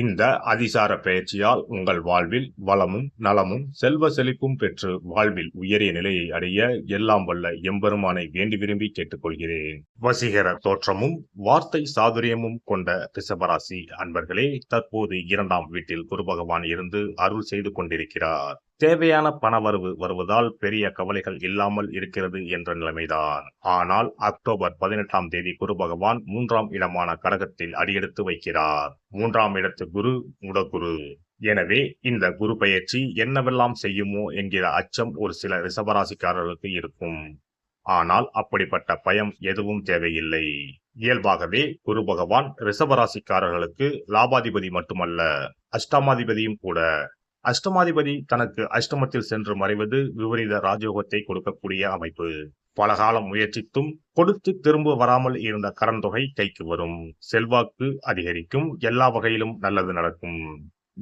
இந்த அதிசார பயிற்சியால் உங்கள் வாழ்வில் வளமும் நலமும் செல்வ செழிப்பும் பெற்று வாழ்வில் உயரிய நிலையை அடைய எல்லாம் வல்ல எம்பெருமானை வேண்டி விரும்பி கேட்டுக்கொள்கிறேன். வசீகர தோற்றமும் வார்த்தை சாதுரியமும் கொண்ட ரிஷபராசி அன்பர்களே தற்போது இரண்டாம் வீட்டில் குரு பகவான் இருந்து அருள் செய்து கொண்டிருக்கிறார். தேவையான பணவரவு வருவதால் பெரிய கவலைகள் இல்லாமல் இருக்கிறது என்ற நிலைமைதான். ஆனால் அக்டோபர் பதினெட்டாம் தேதி குரு பகவான் மூன்றாம் இடமான கடகத்தில் அடியெடுத்து வைக்கிறார். மூன்றாம் இடத்து குரு முடகுரு எனவே இந்த குரு பயிற்சி என்னவெல்லாம் செய்யுமோ என்கிற அச்சம் ஒரு சில ரிசவராசிக்காரர்களுக்கு இருக்கும். ஆனால் அப்படிப்பட்ட பயம் எதுவும் தேவையில்லை. இயல்பாகவே குரு பகவான் ரிஷபராசிக்காரர்களுக்கு லாபாதிபதி மட்டுமல்ல அஷ்டமாதிபதியும் கூட. அஷ்டமாதிபதி தனக்கு அஷ்டமத்தில் சென்று மறைவது விபரீத ராஜயோகத்தை கொடுக்கக்கூடிய அமைப்பு. பல காலம் முயற்சித்தும் கொடுத்து திரும்ப வராமல் இருந்த கடன் தொகை கைக்கு வரும். செல்வாக்கு அதிகரிக்கும். எல்லா வகையிலும் நல்லது நடக்கும்.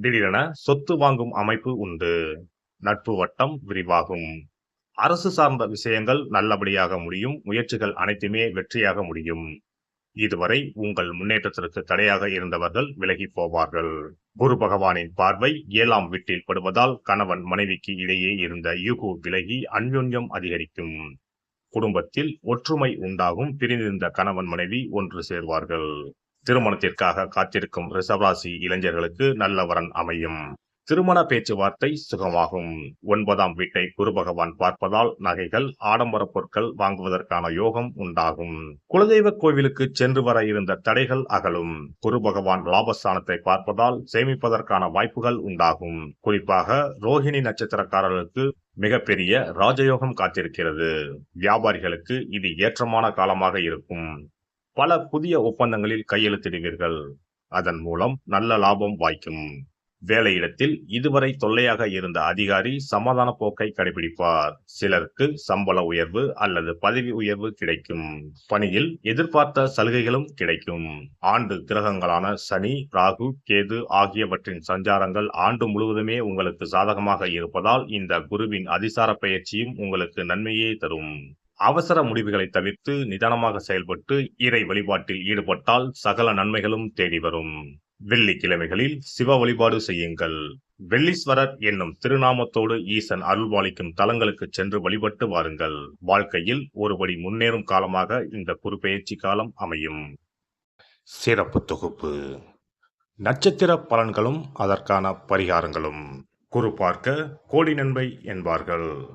திடீரென சொத்து வாங்கும் அமைப்பு உண்டு. நட்பு வட்டம் விரிவாகும். அரசு சார்ந்த விஷயங்கள் நல்லபடியாக முடியும். முயற்சிகள் அனைத்துமே வெற்றியாக முடியும். இதுவரை உங்கள் முன்னேற்றத்திற்கு தடையாக இருந்தவர்கள் விலகி போவார்கள். குரு பகவானின் பார்வை ஏழாம் வீட்டில் படுவதால் கணவன் மனைவிக்கு இடையே இருந்த யூகு விலகி அன்யோன்யம் அதிகரிக்கும். குடும்பத்தில் ஒற்றுமை உண்டாகும். பிரிந்திருந்த கணவன் மனைவி ஒன்று சேர்வார்கள். திருமணத்திற்காக காத்திருக்கும் ரிஷபராசி இளைஞர்களுக்கு நல்ல வரன் அமையும். திருமண பேச்சுவார்த்தை சுகமாகும். ஒன்பதாம் வீட்டை குரு பகவான் பார்ப்பதால் நகைகள் ஆடம்பர பொருட்கள் வாங்குவதற்கான யோகம் உண்டாகும். குலதெய்வ கோவிலுக்கு சென்று வர இருந்த தடைகள் அகலும். குரு பகவான் லாபஸ்தானத்தை பார்ப்பதால் சேமிப்பதற்கான வாய்ப்புகள் உண்டாகும். குறிப்பாக ரோஹிணி நட்சத்திரக்காரர்களுக்கு மிகப்பெரிய ராஜயோகம் காத்திருக்கிறது. வியாபாரிகளுக்கு இது ஏற்றமான காலமாக இருக்கும். பல புதிய ஒப்பந்தங்களில் கையெழுத்திடுவீர்கள். அதன் மூலம் நல்ல லாபம் வாய்க்கும். வேலையிடத்தில் இதுவரை தொல்லையாக இருந்த அதிகாரி சமாதான போக்கை கடைபிடிப்பார். சிலருக்கு சம்பள உயர்வு அல்லது பதவி உயர்வு கிடைக்கும். பணியில் எதிர்பார்த்த சலுகைகளும் கிடைக்கும். ஆண்டு கிரகங்களான சனி ராகு கேது ஆகியவற்றின் சஞ்சாரங்கள் ஆண்டு முழுவதுமே உங்களுக்கு சாதகமாக இருப்பதால் இந்த குருவின் அதிசார பயிற்சியும் உங்களுக்கு நன்மையே தரும். அவசர முடிவுகளை தவிர்த்து நிதானமாக செயல்பட்டு இறை வழிபாட்டில் ஈடுபட்டால் சகல நன்மைகளும் தேடி வரும். வெள்ளிக்கிழமைகளில் சிவ வழிபாடு செய்யுங்கள். வெள்ளீஸ்வரர் என்னும் திருநாமத்தோடு ஈசன் அருள்பாலிக்கும் தலங்களுக்கு சென்று வழிபட்டு வாருங்கள். வாழ்க்கையில் ஒருபடி முன்னேறும் காலமாக இந்த குறுபெயர்ச்சி காலம் அமையும். சிறப்பு தொகுப்பு. நட்சத்திர பலன்களும் அதற்கான பரிகாரங்களும். குரு பார்க்க கோடி நன்மை என்பார்கள்.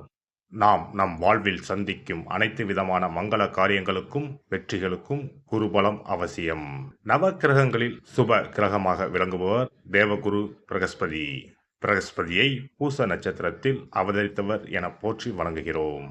நாம் நம் வாழ்வில் சந்திக்கும் அனைத்து விதமான மங்கள காரியங்களுக்கும் வெற்றிகளுக்கும் குருபலம் அவசியம். நவ கிரகங்களில் சுப கிரகமாக விளங்குபவர் தேவகுரு பிரகஸ்பதி. பிரகஸ்பதியை பூச நட்சத்திரத்தில் அவதரித்தவர் என போற்றி வணங்குகிறோம்.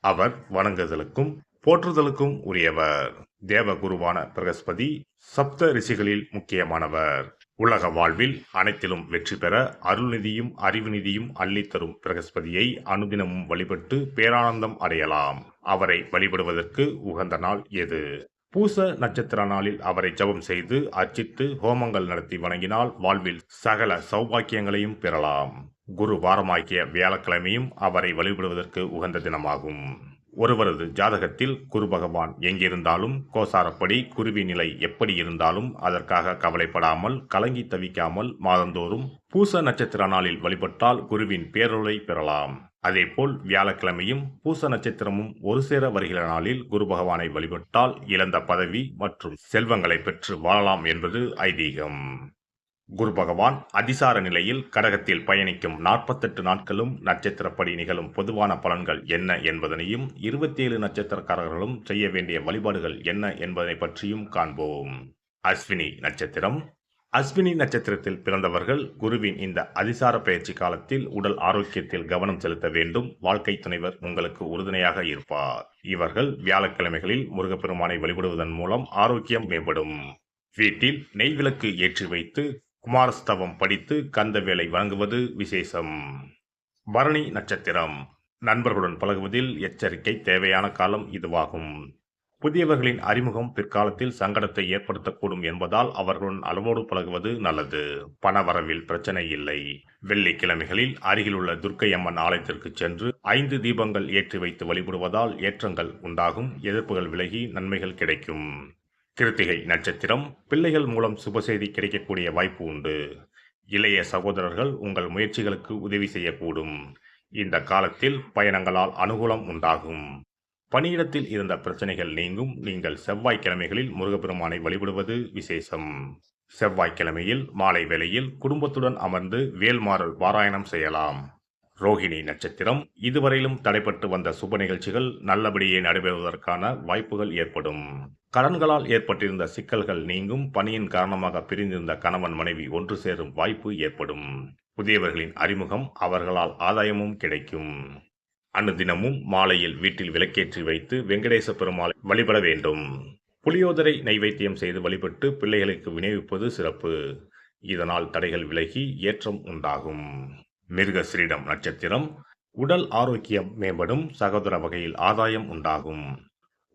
அவர் வணங்குதலுக்கும் போற்றுதலுக்கும் உரியவர். தேவகுருவான பிரகஸ்பதி சப்த ரிஷிகளில் முக்கியமானவர். உலக வாழ்வில் அனைத்திலும் வெற்றி பெற அருள்நிதியும் அறிவு நிதியும் அள்ளித்தரும் பிரகஸ்பதியை அனுதினமும் வழிபட்டு பேரானந்தம் அடையலாம். அவரை வழிபடுவதற்கு உகந்த நாள் எது? பூச நட்சத்திர நாளில் அவரை ஜெபம் செய்து அர்ச்சித்து ஹோமங்கள் நடத்தி வணங்கினால் வாழ்வில் சகல சௌபாக்கியங்களையும் பெறலாம். குரு வாரமாக்கிய வியாழக்கிழமையும் அவரை வழிபடுவதற்கு உகந்த தினமாகும். ஒருவரது ஜாதகத்தில் குரு பகவான் எங்கிருந்தாலும் கோசாரப்படி குருவி நிலை எப்படி இருந்தாலும் அதற்காக கவலைப்படாமல் கலங்கி தவிக்காமல் மாதந்தோறும் பூச நட்சத்திர நாளில் வழிபட்டால் குருவின் பேரொளை பெறலாம். அதேபோல் வியாழக்கிழமையும் பூச நட்சத்திரமும் ஒரு சேர வருகிற நாளில் குரு பகவானை வழிபட்டால் இழந்த பதவி மற்றும் செல்வங்களை பெற்று வாழலாம் என்பது ஐதீகம். குரு பகவான் அதிசார நிலையில் கடகத்தில் பயணிக்கும் நாற்பத்தெட்டு நாட்களும் நட்சத்திரப்படி நிகழும் பொதுவான பலன்கள் என்ன என்பதனையும் இருபத்தி ஏழு நட்சத்திரக்காரர்களும் செய்ய வேண்டிய வழிபாடுகள் என்ன என்பதை பற்றியும் காண்போம். அஸ்வினி நட்சத்திரம். அஸ்வினி நட்சத்திரத்தில் பிறந்தவர்கள் குருவின் இந்த அதிசார பயிற்சி காலத்தில் உடல் ஆரோக்கியத்தில் கவனம் செலுத்த வேண்டும். வாழ்க்கை துணைவர் உங்களுக்கு உறுதுணையாக இருப்பார். இவர்கள் வியாழக்கிழமைகளில் முருகப்பெருமானை வழிபடுவதன் மூலம் ஆரோக்கியம் மேம்படும். வீட்டில் நெய் விளக்கு ஏற்றி வைத்து குமாரஸ்தவம் படித்து கந்த வேலை வழங்குவது விசேஷம். பரணி நட்சத்திரம். நண்பர்களுடன் பழகுவதில் எச்சரிக்கை தேவையான காலம் இதுவாகும். புதியவர்களின் அறிமுகம் பிற்காலத்தில் சங்கடத்தை ஏற்படுத்தக்கூடும் என்பதால் அவர்களுடன் அளவோடு பழகுவது நல்லது. பணவரவில் பிரச்சனை இல்லை. வெள்ளிக்கிழமைகளில் அருகிலுள்ள துர்க்கை அம்மன் ஆலயத்திற்கு சென்று ஐந்து தீபங்கள் ஏற்றி வைத்து வழிபடுவதால் ஏற்றங்கள் உண்டாகும். எதிர்ப்புகள் விலகி நன்மைகள் கிடைக்கும். கிருத்திகை நட்சத்திரம். பிள்ளைகள் மூலம் சுபசெய்தி கிடைக்கக்கூடிய வாய்ப்பு உண்டு. இளைய சகோதரர்கள் உங்கள் முயற்சிகளுக்கு உதவி செய்யக்கூடும். இந்த காலத்தில் பயணங்களால் அனுகூலம் உண்டாகும். பணியிடத்தில் இருந்த பிரச்சனைகள் நீங்கும். நீங்கள் செவ்வாய்க்கிழமைகளில் முருகப்பெருமானை வழிபடுவது விசேஷம். செவ்வாய்க்கிழமையில் மாலை வேளையில் குடும்பத்துடன் அமர்ந்து வேல்மாறல் பாராயணம் செய்யலாம். ரோகிணி நட்சத்திரம். இதுவரையிலும் தடைப்பட்டு வந்த சுப நிகழ்ச்சிகள் நல்லபடியே நடைபெறுவதற்கான வாய்ப்புகள் ஏற்படும். கடன்களால் ஏற்பட்டிருந்த சிக்கல்கள் நீங்கும். பணியின் காரணமாக பிரிந்திருந்த கணவன் மனைவி ஒன்று சேரும் வாய்ப்பு ஏற்படும். புதியவர்களின் அறிமுகம் அவர்களால் ஆதாயமும் கிடைக்கும். அனுதினமும் மாலையில் வீட்டில் விளக்கேற்றி வைத்து வெங்கடேச பெருமாளை வழிபட வேண்டும். புளியோதரை நைவேத்தியம் செய்து வழிபட்டு பிள்ளைகளுக்கு விநியோகிப்பது சிறப்பு. இதனால் தடைகள் விலகி ஏற்றம் உண்டாகும். மிருக ஸ்ரீடம் நட்சத்திரம் உடல் ஆரோக்கியம் மேம்படும். சகோதர வகையில் ஆதாயம் உண்டாகும்.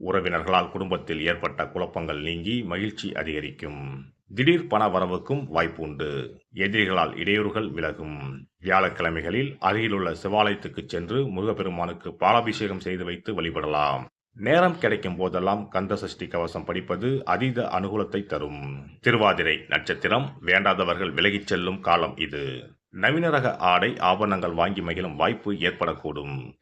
உறவினர்களால் குடும்பத்தில் ஏற்பட்ட குழப்பங்கள் நீங்கி மகிழ்ச்சி அதிகரிக்கும். திடீர் பண வரவுக்கும் வாய்ப்பு உண்டு. எதிரிகளால் இடையூறுகள் விலகும். வியாழக்கிழமைகளில் அருகிலுள்ள சிவாலயத்துக்கு சென்று முருகப்பெருமானுக்கு பாலாபிஷேகம் செய்து வைத்து வழிபடலாம். நேரம் கிடைக்கும் போதெல்லாம் கந்த சஷ்டி கவசம் படிப்பது அதீத அனுகூலத்தை தரும். திருவாதிரை நட்சத்திரம் வேண்டாதவர்கள் விலகிச் செல்லும் காலம் இது. நவீன ரக ஆடை ஆபரணங்கள் வாங்கி மகிழும் வாய்ப்பு ஏற்படக்கூடும்.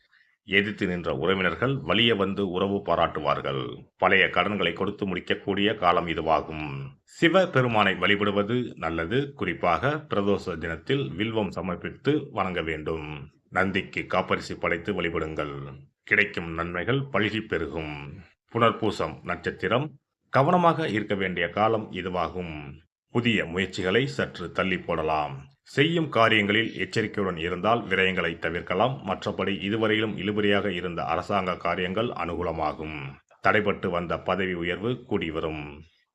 எதிர்த்து நின்ற உறவினர்கள் வலிய வந்து உறவு பாராட்டுவார்கள். பழைய கடன்களை கொடுத்து முடிக்கக்கூடிய காலம் இதுவாகும். சிவ பெருமானை வழிபடுவது நல்லது. குறிப்பாக பிரதோஷ தினத்தில் வில்வம் சமர்ப்பித்து வணங்க வேண்டும். நந்திக்கு காப்பரிசி படைத்து வழிபடுங்கள். கிடைக்கும் நன்மைகள் பழுகி பெருகும். புனர்பூசம் நட்சத்திரம். கவனமாக இருக்க வேண்டிய காலம் இதுவாகும். புதிய முயற்சிகளை சற்று தள்ளி போடலாம். செய்யும் காரியங்களில் எச்சரிக்கையுடன் இருந்தால் விரயங்களை தவிர்க்கலாம். மற்றபடி இதுவரையிலும் இழுபறியாக இருந்த அரசாங்க காரியங்கள் அனுகூலமாகும். தடைபட்டு வந்த பதவி உயர்வு கூடி வரும்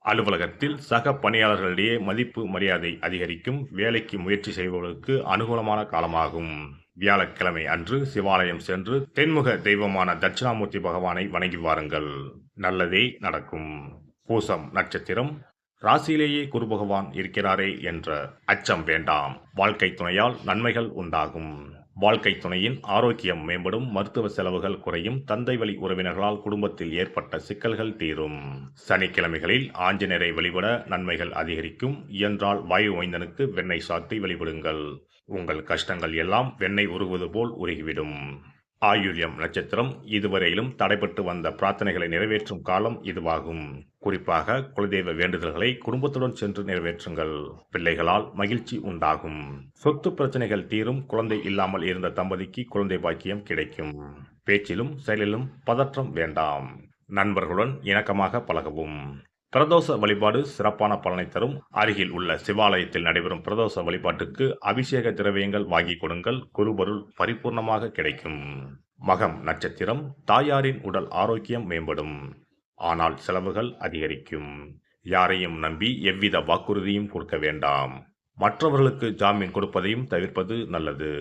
அலுவலகத்தில் சக பணியாளர்களிடையே மதிப்பு மரியாதை அதிகரிக்கும். வேலைக்கு முயற்சி செய்பவர்களுக்கு அனுகூலமான காலமாகும். வியாழக்கிழமை அன்று சிவாலயம் சென்று தென்முக தெய்வமான தட்சிணாமூர்த்தி பகவானை வணங்கி வாருங்கள். நல்லதே நடக்கும். பூசம் நட்சத்திரம் ராசியிலேயே குரு பகவான் இருக்கிறாரே என்ற அச்சம் வேண்டாம். வாழ்க்கை துணையால் நன்மைகள் உண்டாகும். வாழ்க்கை துணையின் ஆரோக்கியம் மேம்படும் மருத்துவ செலவுகள் குறையும் தந்தை வழி உறவினர்களால் குடும்பத்தில் ஏற்பட்ட சிக்கல்கள் தீரும். சனிக்கிழமைகளில் ஆஞ்சநேயரை வழிபட நன்மைகள் அதிகரிக்கும். இயன்றால் வாயு ஓய்ந்தனுக்கு வெண்ணெய் சாத்தி வழிபடுங்கள். உங்கள் கஷ்டங்கள் எல்லாம் வெண்ணெய் உருகுவது போல் உருகிவிடும். ஆயுள்யம் நட்சத்திரம் இதுவரையிலும் தடைபட்டு வந்த பிரார்த்தனைகளை நிறைவேற்றும் காலம் இதுவாகும். குறிப்பாக குலதெய்வ வேண்டுதல்களை குடும்பத்துடன் சென்று நிறைவேற்றுங்கள். பிள்ளைகளால் மகிழ்ச்சி உண்டாகும். சொத்து பிரச்சனைகள் தீரும். குழந்தை இல்லாமல் இருந்த தம்பதிக்கு குழந்தை பாக்கியம் கிடைக்கும். பேச்சிலும் செயலிலும் பதற்றம் வேண்டாம். நண்பர்களுடன் இணக்கமாக பழகவும். பிரதோஷ வழிபாடு சிறப்பான பலனை தரும். அருகில் உள்ள சிவாலயத்தில் நடைபெறும் பிரதோஷ வழிபாட்டுக்கு அபிஷேக திரவியங்கள் வாங்கி கொடுங்கள். குருபொருள் பரிபூர்ணமாக கிடைக்கும். மகம் நட்சத்திரம் தாயாரின் உடல் ஆரோக்கியம் மேம்படும். ஆனால் செலவுகள் அதிகரிக்கும். யாரையும் நம்பி எவ்வித வாக்குறுதியும் கொடுக்க வேண்டாம். மற்றவர்களுக்கு ஜாமீன் கொடுப்பதையும் தவிர்ப்பது நல்லது.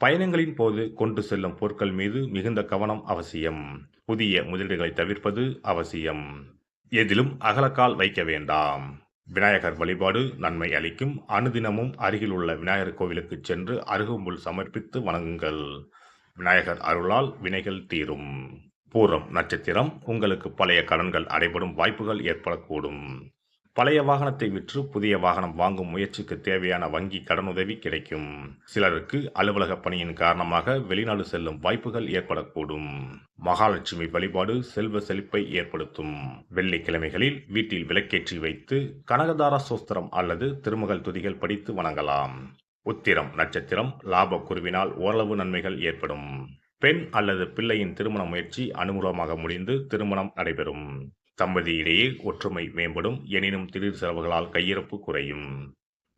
பயணங்களின் போது கொண்டு செல்லும் பொருட்கள் மீது மிகுந்த கவனம் அவசியம். புதிய முதலீடுகளை தவிர்ப்பது அவசியம். எதிலும் அகலக்கால் வைக்க வேண்டாம். விநாயகர் வழிபாடு நன்மை அளிக்கும். அனுதினமும் அருகில் உள்ள விநாயகர் கோவிலுக்கு சென்று அருகும்புல் சமர்ப்பித்து வணங்குங்கள். விநாயகர் அருளால் வினைகள் தீரும். பூரம் நட்சத்திரம். உங்களுக்கு பழைய கடன்கள் அடைபடும் வாய்ப்புகள் ஏற்படக்கூடும். பழைய வாகனத்தை விற்று புதிய வாகனம் வாங்கும் முயற்சிக்கு தேவையான வங்கி கடனுதவி கிடைக்கும். சிலருக்கு அலுவலக பணியின் காரணமாக வெளிநாடு செல்லும் வாய்ப்புகள் ஏற்படக்கூடும். மகாலட்சுமி வழிபாடு செல்வ செழிப்பை ஏற்படுத்தும். வெள்ளிக்கிழமைகளில் வீட்டில் விளக்கேற்றி வைத்து கனகதார சோஸ்திரம் அல்லது திருமகள் துதிகள் படித்து வணங்கலாம். உத்திரம் நட்சத்திரம் லாப குருவினால் ஓரளவு நன்மைகள் ஏற்படும். பெண் அல்லது பிள்ளையின் திருமண முயற்சி அனுகூலமாக முடிந்து திருமணம் நடைபெறும். தம்பதியிடையே ஒற்றுமை மேம்படும் எனினும் திடீர் செலவுகளால் கையிருப்பு குறையும்.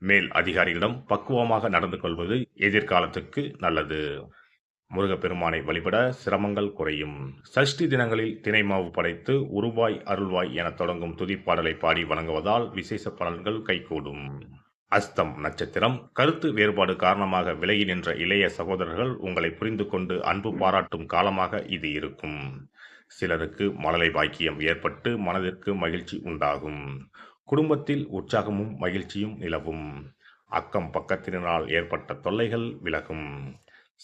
மேல் அதிகாரிகளிடம் பக்குவமாக நடந்து கொள்வது எதிர்காலத்துக்கு நல்லது. முருகப்பெருமானை வழிபட சிரமங்கள் குறையும். சஷ்டி தினங்களில் தினை மாவு படைத்து உருவாய் அருள்வாய் என தொடங்கும் துதிப்பாடலை பாடி வணங்குவதால் விசேஷ பலன்கள் கைகூடும். அஸ்தம் நட்சத்திரம் கருத்து வேறுபாடு காரணமாக விலகி நின்ற இளைய சகோதரர்கள் உங்களை புரிந்து கொண்டு அன்பு பாராட்டும் காலமாக இது இருக்கும். சிலருக்கு மழலை பாக்கியம் ஏற்பட்டு மனதிற்கு மகிழ்ச்சி உண்டாகும். குடும்பத்தில் உற்சாகமும் மகிழ்ச்சியும் நிலவும். அக்கம் பக்கத்தினால் ஏற்பட்ட தொல்லைகள் விலகும்.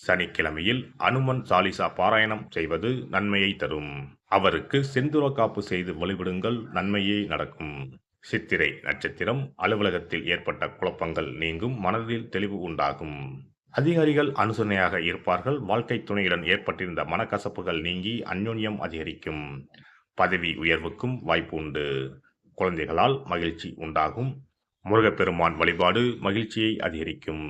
சனிக்கிழமையில் அனுமன் சாலிசா பாராயணம் செய்வது நன்மையை தரும். அவருக்கு செந்துர காப்பு செய்து வழிபடுங்கள் நன்மையே நடக்கும். சித்திரை நட்சத்திரம் அலுவலகத்தில் ஏற்பட்ட குழப்பங்கள் நீங்கும் மனதில் தெளிவு உண்டாகும். அதிகாரிகள் அனுசரணையாக இருப்பார்கள். வாழ்க்கை துணையுடன் ஏற்பட்டிருந்த மனக்கசப்புகள் நீங்கி அந்யோன்யம் அதிகரிக்கும். பதவி உயர்வுக்கும் வாய்ப்பு உண்டு குழந்தைகளால் மகிழ்ச்சி உண்டாகும். முருகப்பெருமான் வழிபாடு மகிழ்ச்சியை அதிகரிக்கும்.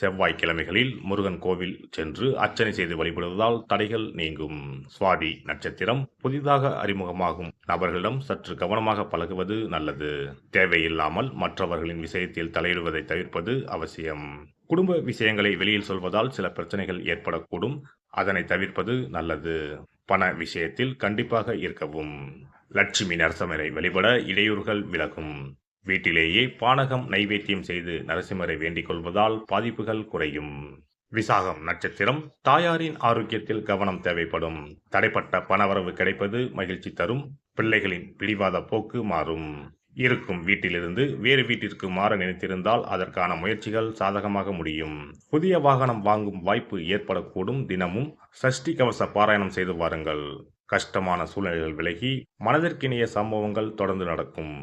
செவ்வாய்க்கிழமைகளில் முருகன் கோவில் சென்று அர்ச்சனை செய்து வழிபடுவதால் தடைகள் நீங்கும். சுவாதி நட்சத்திரம் புதிதாக அறிமுகமாகும். நபர்களிடம் சற்று கவனமாக பழகுவது நல்லது. தேவையில்லாமல் மற்றவர்களின் விஷயத்தில் தலையிடுவதை தவிர்ப்பது அவசியம். குடும்ப விஷயங்களை வெளியில் சொல்வதால் சில பிரச்சனைகள் ஏற்படக்கூடும். அதனை தவிர்ப்பது நல்லது. பண விஷயத்தில் கண்டிப்பாக இருக்கவும். லட்சுமி நரசிம்மரை வழிபட இடையூறுகள் விலகும். வீட்டிலேயே பானகம் நைவேத்தியம் செய்து நரசிம்மரை வேண்டிக் கொள்வதால் பாதிப்புகள் குறையும். விசாகம் நட்சத்திரம் தாயாரின் ஆரோக்கியத்தில் கவனம் தேவைப்படும். தடைப்பட்ட பணவரவு கிடைப்பது மகிழ்ச்சி தரும். பிள்ளைகளின் பிடிவாத போக்கு மாறும். இருக்கும் வீட்டிலிருந்து வேறு வீட்டிற்கு மாற நினைத்திருந்தால் அதற்கான முயற்சிகள் சாதகமாக முடியும். புதிய வாகனம் வாங்கும் வாய்ப்பு ஏற்படக்கூடும். தினமும் சஷ்டி கவச பாராயணம் செய்து வாருங்கள். கஷ்டமான சூழ்நிலைகள் விலகி மனதிற்கினிய சம்பவங்கள் தொடர்ந்து நடக்கும்.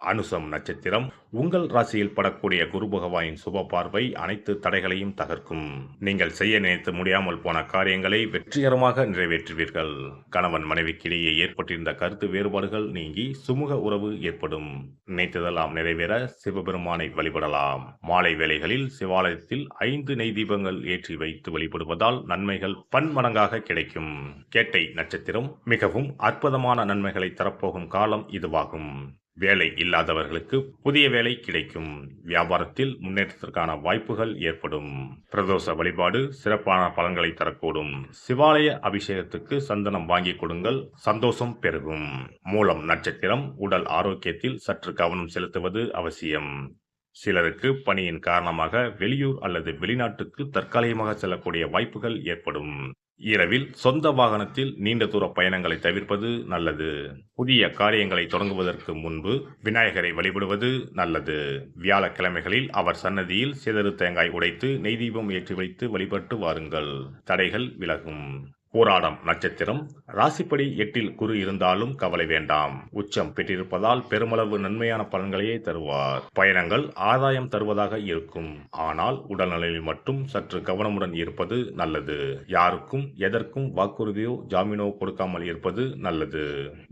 அனுசம் நட்சத்திரம். உங்கள் ராசியில் படக்கூடிய குரு பகவானின் சுப பார்வை அனைத்து தடைகளையும் தகர்க்கும். நீங்கள் செய்ய நினைத்து முடியாமல் போன காரியங்களை வெற்றிகரமாக நிறைவேற்றுவீர்கள். கணவன் மனைவிக்கிடையே ஏற்பட்டிருந்த கருத்து வேறுபாடுகள் நீங்கி சுமூக உறவு ஏற்படும். நினைத்ததெல்லாம் நிறைவேற சிவபெருமானை வழிபடலாம். மாலை வேளைகளில் சிவாலயத்தில் ஐந்து நெய் தீபங்கள் ஏற்றி வைத்து வழிபடுவதால் நன்மைகள் பன்மடங்காக கிடைக்கும். கேட்டை நட்சத்திரம் மிகவும் அற்புதமான நன்மைகளை தரப்போகும் காலம் இதுவாகும். வேலை இல்லாதவர்களுக்கு புதிய வேலை கிடைக்கும். வியாபாரத்தில் முன்னேற்றத்திற்கான வாய்ப்புகள் ஏற்படும். பிரதோஷ வழிபாடு சிறப்பான பலன்களை தரக்கூடும். சிவாலய அபிஷேகத்துக்கு சந்தனம் வாங்கி கொடுங்கள். சந்தோஷம் பெருகும். மூலம் நட்சத்திரம் உடல் ஆரோக்கியத்தில் சற்று கவனம் செலுத்துவது அவசியம். சிலருக்கு பணியின் காரணமாக வெளியூர் அல்லது வெளிநாட்டுக்கு தற்காலிகமாக செல்லக்கூடிய வாய்ப்புகள் ஏற்படும். இரவில் சொந்த வாகனத்தில் நீண்ட தூர பயணங்களை தவிர்ப்பது நல்லது. புதிய காரியங்களை தொடங்குவதற்கு முன்பு விநாயகரை வழிபடுவது நல்லது. வியாழக்கிழமைகளில் அவர் சன்னதியில் சிதறு தேங்காய் உடைத்து நெய் தீபம் ஏற்றி வைத்து வழிபட்டு வாருங்கள். தடைகள் விலகும். போராடம் நட்சத்திரம். ராசிப்படி எட்டில் குரு இருந்தாலும் கவலை வேண்டாம். உச்சம் பெற்றிருப்பதால் பெருமளவு நன்மையான பலன்களையே தருவார். பயணங்கள் ஆதாயம் தருவதாக இருக்கும். ஆனால் உடல்நிலையில் மட்டும் சற்று கவனமுடன் இருப்பது நல்லது. யாருக்கும் எதற்கும் வாக்குறுதியோ ஜாமீனோ கொடுக்காமல் இருப்பது நல்லது.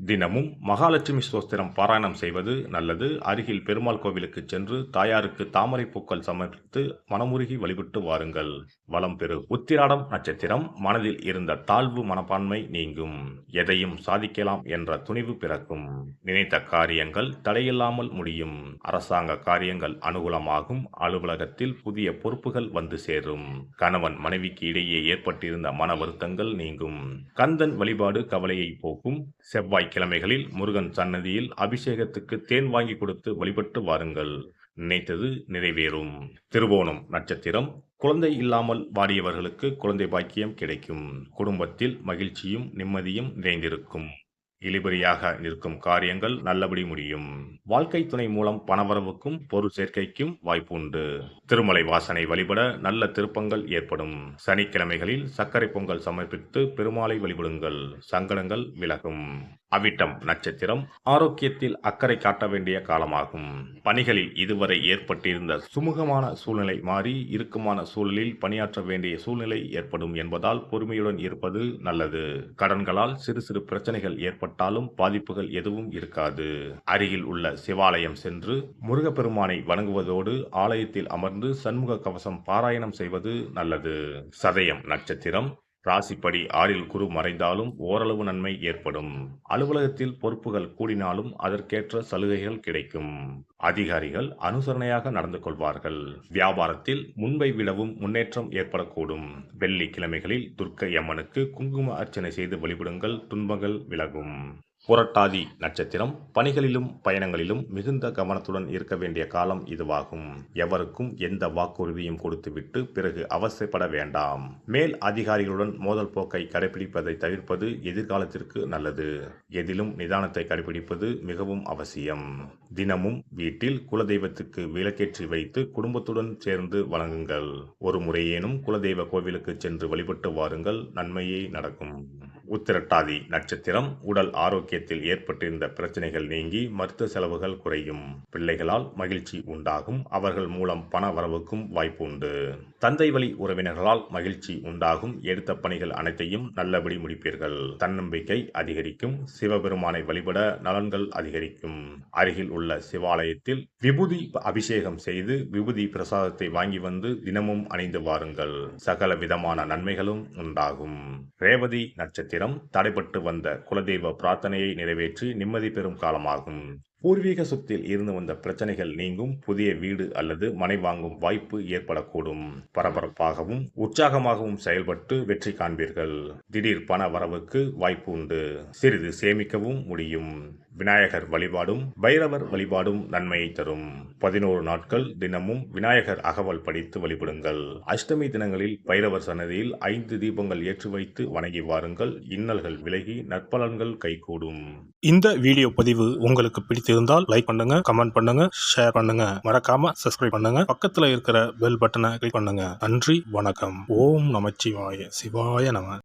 தினமும் மகாலட்சுமி சோஸ்திரம் பாராயணம் செய்வது நல்லது. அருகில் பெருமாள் கோவிலுக்கு சென்று தாயாருக்கு தாமரை பூக்கள் சமர்ப்பித்து மனமுருகி வழிபட்டு வாருங்கள். வளம் பெறு உத்திராடம் நட்சத்திரம். மனதில் இருந்த தாழ்வு மனப்பான்மை நீங்கும். எதையும் சாதிக்கலாம் என்ற துணிவு பிறக்கும். நினைத்த காரியங்கள் தடையில்லாமல் முடியும். அரசாங்க காரியங்கள் அனுகூலமாகும். அலுவலகத்தில் புதிய பொறுப்புகள் வந்து சேரும். கணவன் மனைவிக்கு இடையே ஏற்பட்டிருந்த மன வருத்தங்கள் நீங்கும். கந்தன் வழிபாடு கவலையை போக்கும். செவ்வாய்க்கிழமைகளில் முருகன் சன்னதியில் அபிஷேகத்துக்கு தேன் வாங்கி கொடுத்து வழிபட்டு வாருங்கள். நினைத்தது நிறைவேறும். திருவோணம் நட்சத்திரம் குழந்தை இல்லாமல் வாடியவர்களுக்கு குழந்தை பாக்கியம் கிடைக்கும். குடும்பத்தில் மகிழ்ச்சியும் நிம்மதியும் நிறைந்திருக்கும். இழுபறியாக நிற்கும் காரியங்கள் நல்லபடி முடியும். வாழ்க்கை துணை மூலம் பணவரவுக்கும் பொருள் சேர்க்கைக்கும் வாய்ப்பு உண்டு திருமலை வாசனை வழிபட நல்ல திருப்பங்கள் ஏற்படும். சனிக்கிழமைகளில் சர்க்கரை பொங்கல் சமர்ப்பித்து பெருமாளை வழிபடுங்கள். சங்கடங்கள் விலகும். அவிட்டம் நட்சத்திரம் ஆரோக்கியத்தில் அக்கறை காட்ட வேண்டிய காலமாகும். பணிகளில் இதுவரை ஏற்பட்டிருந்த சுமூகமான சூழ்நிலை மாறி இறுக்கமான சூழலில் பணியாற்ற வேண்டிய சூழ்நிலை ஏற்படும் என்பதால் பொறுமையுடன் இருப்பது நல்லது. கடன்களால் சிறு சிறு பிரச்சனைகள் ஏற்பட்டாலும் பாதிப்புகள் எதுவும் இருக்காது. அருகில் உள்ள சிவாலயம் சென்று முருகப்பெருமானை வணங்குவதோடு ஆலயத்தில் அமர்ந்து சண்முக கவசம் பாராயணம் செய்வது நல்லது. சதயம் நட்சத்திரம் ராசிப்படி ஆறில் குரு மறைந்தாலும் ஓரளவு நன்மை ஏற்படும். அலுவலகத்தில் பொறுப்புகள் கூடினாலும் அதற்கேற்ற சலுகைகள் கிடைக்கும். அதிகாரிகள் அனுசரணையாக நடந்து கொள்வார்கள். வியாபாரத்தில் முன்பை விடவும் முன்னேற்றம் ஏற்படக்கூடும். வெள்ளிக்கிழமைகளில் துர்க்கை அம்மனுக்கு குங்கும அர்ச்சனை செய்து வழிபடுங்கள். துன்பங்கள் விலகும். புரட்டாதி நட்சத்திரம் பணிகளிலும் பயணங்களிலும் மிகுந்த கவனத்துடன் இருக்க வேண்டிய காலம் இதுவாகும். எவருக்கும் எந்த வாக்குறுதியும் கொடுத்துவிட்டு பிறகு அவசியப்பட வேண்டாம். மேல் அதிகாரிகளுடன் மோதல் போக்கை கடைபிடிப்பதை தவிர்ப்பது எதிர்காலத்திற்கு நல்லது. எதிலும் நிதானத்தை கடைபிடிப்பது மிகவும் அவசியம். தினமும் வீட்டில் குலதெய்வத்துக்கு விளக்கேற்றி வைத்து குடும்பத்துடன் சேர்ந்து வழங்குங்கள் ஒரு முறையேனும் குலதெய்வ கோவிலுக்கு சென்று வழிபட்டு வாருங்கள். நன்மையே நடக்கும். உத்திரட்டாதி நட்சத்திரம். உடல் ஆரோக்கியத்தில் ஏற்பட்டிருந்த பிரச்சனைகள் நீங்கி மருத்துவ செலவுகள் குறையும். பிள்ளைகளால் மகிழ்ச்சி உண்டாகும். அவர்கள் மூலம் பண வரவுக்கும் வாய்ப்பு உண்டு தந்தை வழி உறவினர்களால் மகிழ்ச்சி உண்டாகும். எடுத்த பணிகள் அனைத்தையும் நல்லபடி முடிப்பீர்கள். தன்னம்பிக்கை அதிகரிக்கும். சிவபெருமானை வழிபட நலன்கள் அதிகரிக்கும். அருகில் உள்ள சிவாலயத்தில் விபூதி அபிஷேகம் செய்து விபூதி பிரசாதத்தை வாங்கி வந்து தினமும் அணிந்து வாருங்கள். சகல விதமான நன்மைகளும் உண்டாகும். ரேவதி நட்சத்திரம் தடைபட்டு வந்த குலதெய்வ பிரார்த்தனையை நிறைவேற்றி நிம்மதி பெறும் காலமாகும். பூர்வீக சொத்தில் இருந்து வந்த பிரச்சனைகள் நீங்கும் புதிய வீடு அல்லது மனை வாங்கும் வாய்ப்பு ஏற்படக்கூடும். பரபரப்பாகவும் உற்சாகமாகவும் செயல்பட்டு வெற்றி காண்பீர்கள். திடீர் பண வரவுக்கு வாய்ப்பு உண்டு. சிறிது சேமிக்கவும் முடியும். விநாயகர் வழிபாடும் பைரவர் வழிபாடும் நன்மையை தரும். பதினோரு நாட்கள் தினமும் விநாயகர் அகவல் படித்து வழிபடுங்கள். அஷ்டமி தினங்களில் பைரவர் சன்னதியில் ஐந்து தீபங்கள் ஏற்றி வைத்து வணங்கி வாருங்கள். இன்னல்கள் விலகி நற்பலன்கள் கைகூடும். இந்த வீடியோ பதிவு உங்களுக்கு பிடித்திருந்தால் லைக் பண்ணுங்க கமெண்ட் பண்ணுங்க ஷேர் பண்ணுங்க. மறக்காம சப்ஸ்கிரைப் பண்ணுங்க. பக்கத்துல இருக்கிற பெல் பட்டனை கிளிக் பண்ணுங்க. நன்றி வணக்கம். ஓம் நமச்சிவாய. சிவாய நம.